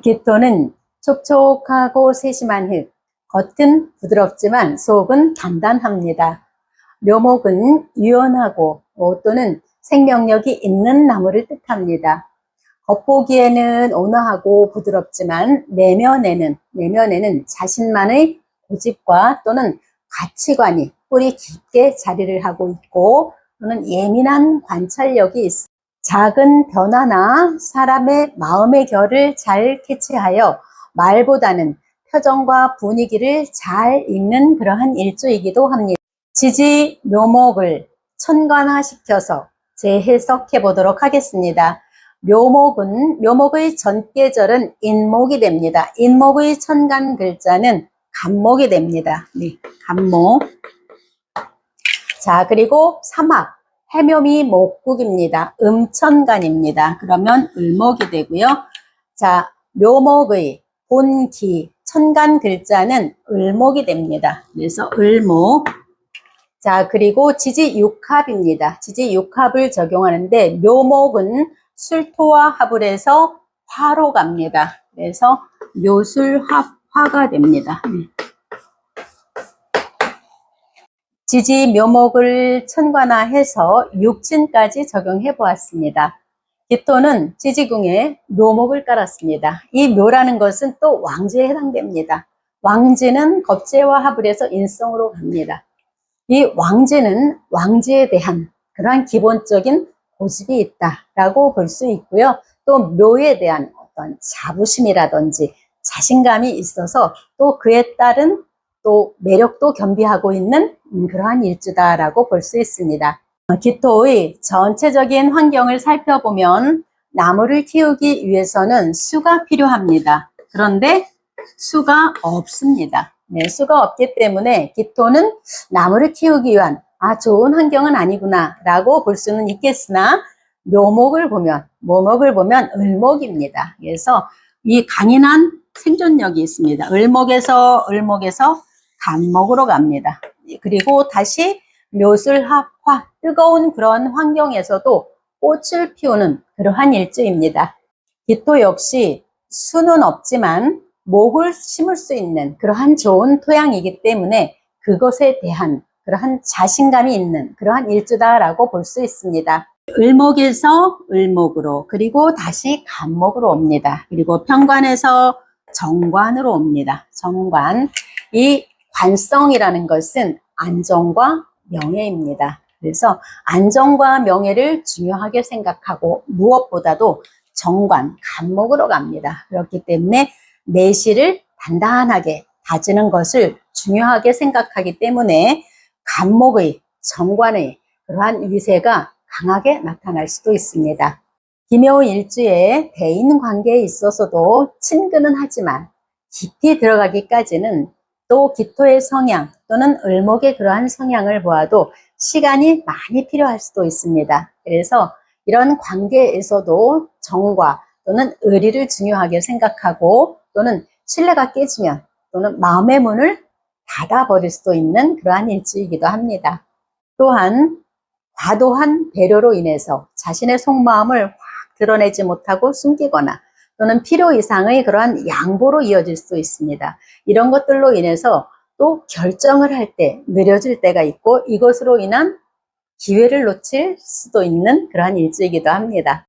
기토는 촉촉하고 세심한 흙, 겉은 부드럽지만 속은 단단합니다. 묘목은 유연하고 어, 또는 생명력이 있는 나무를 뜻합니다. 겉보기에는 온화하고 부드럽지만 내면에는 내면에는 자신만의 고집과 또는 가치관이 뿌리 깊게 자리를 하고 있고 또는 예민한 관찰력이 있습니다. 작은 변화나 사람의 마음의 결을 잘 캐치하여 말보다는 표정과 분위기를 잘 읽는 그러한 일주이기도 합니다. 지지 묘목을 천관화시켜서 재해석해 보도록 하겠습니다. 묘목은 묘목의 전계절은 인목이 됩니다. 인목의 천간 글자는 간목이 됩니다. 네, 간목. 자, 그리고 사막 해묘미 목국입니다. 음천간입니다. 그러면 을목이 되고요. 자, 묘목의 본기 천간 글자는 을목이 됩니다. 그래서 을목. 자, 그리고 지지 육합입니다. 지지 육합을 적용하는데 묘목은 술토와 합을 해서 화로 갑니다. 그래서 묘술합화가 됩니다. 네. 지지 묘목을 천관화해서 육진까지 적용해 보았습니다. 기토는 지지궁에 묘목을 깔았습니다. 이 묘라는 것은 또 왕지에 해당됩니다. 왕지는 겁재와 합을 해서 인성으로 갑니다. 이 왕지는 왕지에 대한 그러한 기본적인 고집이 있다라고 볼 수 있고요. 또 묘에 대한 어떤 자부심이라든지 자신감이 있어서 또 그에 따른 또 매력도 겸비하고 있는 음, 그러한 일주다라고 볼 수 있습니다. 어, 기토의 전체적인 환경을 살펴보면 나무를 키우기 위해서는 수가 필요합니다. 그런데 수가 없습니다. 네, 수가 없기 때문에 기토는 나무를 키우기 위한 아 좋은 환경은 아니구나 라고 볼 수는 있겠으나 묘목을 보면 묘목을 보면 을목입니다. 그래서 이 강인한 생존력이 있습니다. 을목에서 을목에서 간목으로 갑니다. 그리고 다시 묘술합화 뜨거운 그런 환경에서도 꽃을 피우는 그러한 일주입니다. 기토 역시 수는 없지만 목을 심을 수 있는 그러한 좋은 토양이기 때문에 그것에 대한 그러한 자신감이 있는 그러한 일주다라고 볼 수 있습니다. 을목에서 을목으로 그리고 다시 간목으로 옵니다. 그리고 평관에서 정관으로 옵니다. 정관. 이 관성이라는 것은 안정과 명예입니다. 그래서 안정과 명예를 중요하게 생각하고 무엇보다도 정관, 간목으로 갑니다. 그렇기 때문에 내실을 단단하게 다지는 것을 중요하게 생각하기 때문에 간목의 정관의 그러한 위세가 강하게 나타날 수도 있습니다. 김효 일주의 대인 관계에 있어서도 친근은 하지만 깊이 들어가기까지는 또 기토의 성향 또는 을목의 그러한 성향을 보아도 시간이 많이 필요할 수도 있습니다. 그래서 이런 관계에서도 정과 또는 의리를 중요하게 생각하고 또는 신뢰가 깨지면 또는 마음의 문을 닫아버릴 수도 있는 그러한 일주이기도 합니다. 또한 과도한 배려로 인해서 자신의 속마음을 확 드러내지 못하고 숨기거나 또는 필요 이상의 그러한 양보로 이어질 수 있습니다. 이런 것들로 인해서 또 결정을 할 때 느려질 때가 있고 이것으로 인한 기회를 놓칠 수도 있는 그러한 일주이기도 합니다.